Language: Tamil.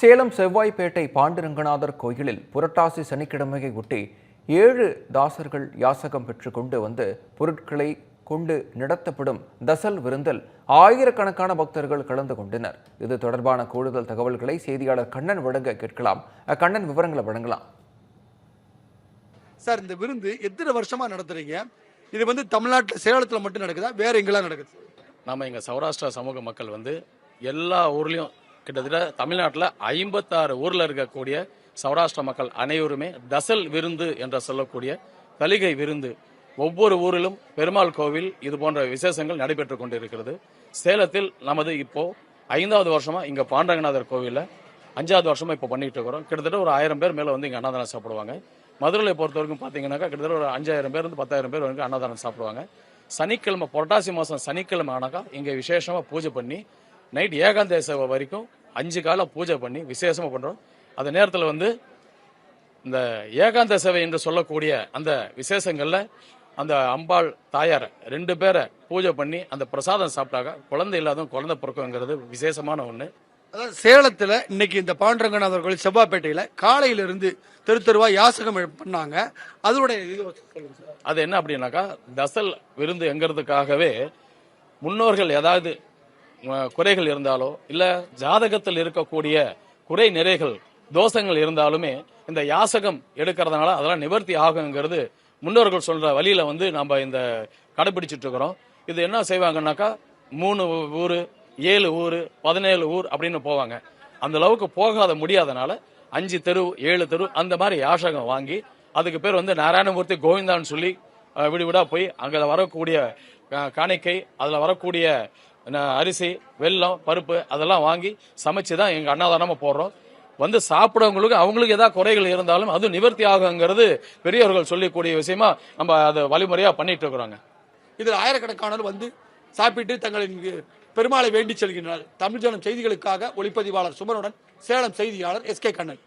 சேலம் செவ்வாய்ப்பேட்டை பாண்டுரங்கநாதர் கோயிலில் புரட்டாசி சனிக்கிழமையை ஒட்டி ஏழு தாசர்கள் யாசகம் பெற்றுக் கொண்டு வந்து பொருட்களை கொண்டு நடத்தப்படும் தசல் விருந்தில் ஆயிரக்கணக்கான பக்தர்கள் கலந்து கொண்டனர். இது தொடர்பான கூடுதல் தகவல்களை செய்தியாளர் கண்ணன் வழங்க கேட்கலாம். கண்ணன் விவரங்களை வழங்கலாம். சார் இந்த விருந்து எத்தனை வருஷமா நடத்துறீங்க? இது வந்து தமிழ்நாட்டில் சேலத்தில் மட்டும் நடக்குதா? வேற எங்கெல்லாம் நடக்குது? நம்ம இங்கே சௌராஷ்டிரா சமூக மக்கள் வந்து எல்லா ஊர்லேயும் கிட்டத்தட்ட தமிழ்நாட்டில் ஐம்பத்தாறு ஊரில் இருக்கக்கூடிய சௌராஷ்டிர மக்கள் அனைவருமே தசல் விருந்து என்று சொல்லக்கூடிய கலிகை விருந்து ஒவ்வொரு ஊரிலும் பெருமாள் கோவில் இது போன்ற விசேஷங்கள் நடைபெற்று கொண்டிருக்கிறது. சேலத்தில் நமது இப்போ ஐந்தாவது வருஷமா இங்க பாண்டரங்கநாதர் கோவிலில் அஞ்சாவது வருஷமா இப்போ பண்ணிட்டு இருக்கிறோம். கிட்டத்தட்ட ஒரு ஆயிரம் பேர் மேல வந்து இங்க அன்னதானம் சாப்பிடுவாங்க. மதுரையை பொறுத்த வரைக்கும் பார்த்தீங்கன்னாக்கா கிட்டத்தட்ட ஒரு அஞ்சாயிரம் பேர் இருந்து பத்தாயிரம் பேர் வரைக்கும் அன்னதானம் சாப்பிடுவாங்க. சனிக்கிழமை புரட்டாசி மாதம் சனிக்கிழமை ஆனாக்கா இங்கே விசேஷமாக பூஜை பண்ணி நைட் ஏகாந்த சேவை வரைக்கும் அஞ்சு காலம் பூஜை பண்ணி விசேஷமாக பண்ணுறோம் அந்த நேரத்தில் வந்து இந்த ஏகாந்த சேவை என்று சொல்லக்கூடிய அந்த விசேஷங்களில் அந்த அம்பாள் தாயார் ரெண்டு பேரை பூஜை பண்ணி அந்த பிரசாதம் சாப்பிட்டாக்க குழந்தை இல்லாதவங்க குழந்தை பிறக்குங்கிறது விசேஷமான ஒன்று அதாவது சேலத்தில் இன்னைக்கு இந்த பாண்டரங்கநாதர் கோயில் செவ்வாப்பேட்டையில் காலையில இருந்து தெரு தெருவா யாசகம் பண்ணாங்க. அதோட இது அது என்ன அப்படின்னாக்கா தசல் விருந்து எங்கிறதுக்காகவே முன்னோர்கள் ஏதாவது குறைகள் இருந்தாலோ இல்லை ஜாதகத்தில் இருக்கக்கூடிய குறை நிறைகள் தோஷங்கள் இருந்தாலுமே இந்த யாசகம் எடுக்கிறதுனால அதெல்லாம் நிவர்த்தி ஆகுங்கிறது முன்னோர்கள் சொல்ற வழியில வந்து நம்ம இந்த கடைபிடிச்சிட்டு இருக்கிறோம். இது என்ன செய்வாங்கன்னாக்கா மூணு ஊர் ஏழு ஊர் பதினேழு ஊர் அப்படின்னு போவாங்க. அந்த அளவுக்கு போகாத முடியாதனால அஞ்சு தெரு ஏழு தெரு அந்த மாதிரி யாசகம் வாங்கி அதுக்கு பேர் வந்து நாராயணமூர்த்தி கோவிந்தான்னு சொல்லி விடுவிடா போய் அங்கே வரக்கூடிய காணிக்கை அதில் வரக்கூடிய அரிசி வெல்லம் பருப்பு அதெல்லாம் வாங்கி சமைச்சு தான் எங்கள் அன்னதானமாக போடுறோம். வந்து சாப்பிடவங்களுக்கு அவங்களுக்கு ஏதாவது குறைகள் இருந்தாலும் அது நிவர்த்தி ஆகுங்கிறது பெரியவர்கள் சொல்லக்கூடிய விஷயமா நம்ம அதை வழிமுறையாக பண்ணிட்டு இருக்கிறோங்க. இதில் ஆயிரக்கணக்கானோர் வந்து சாப்பிட்டு தங்களின் பெருமாளை வேண்டி செல்கின்றனர். தமிழ் ஜனம் செய்திகளுக்காக ஒளிப்பதிவாளர் சுமனுடன் சேலம் செய்தியாளர் எஸ் கே கண்ணன்.